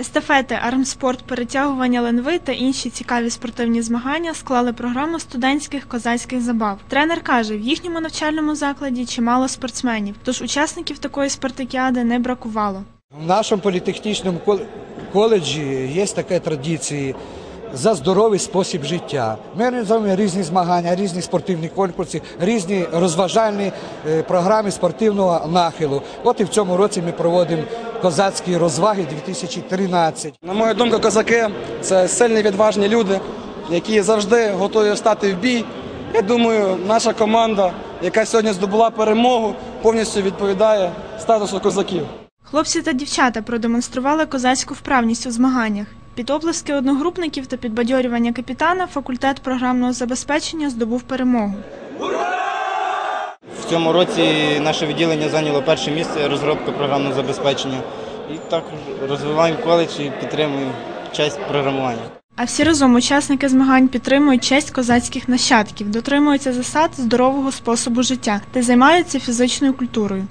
Естафети, армспорт, перетягування ленви та інші цікаві спортивні змагання склали програму студентських козацьких забав. Тренер каже, в їхньому навчальному закладі чимало спортсменів, тож учасників такої спартакіади не бракувало. В нашому політехнічному кол- коледжі є така традиція за здоровий спосіб життя. Ми організовуємо різні змагання, різні спортивні конкурси, різні розважальні е, програми спортивного нахилу. От і в цьому році ми проводимо козацькі розваги 2013. На мою думку, козаки це сильні відважні люди, які завжди готові стати в бій. Я думаю, наша команда, яка сьогодні здобула перемогу, повністю відповідає статусу козаків. Хлопці та дівчата продемонстрували козацьку вправність у змаганнях. Під оплески одногрупників та підбадьорювання капітана факультет програмного забезпечення здобув перемогу. В цьому році наше відділення зайняло перше місце розробки програмного забезпечення. І так розвиваємо коледж і підтримуємо честь програмування. А всі разом учасники змагань підтримують честь козацьких нащадків, дотримуються засад здорового способу життя та займаються фізичною культурою.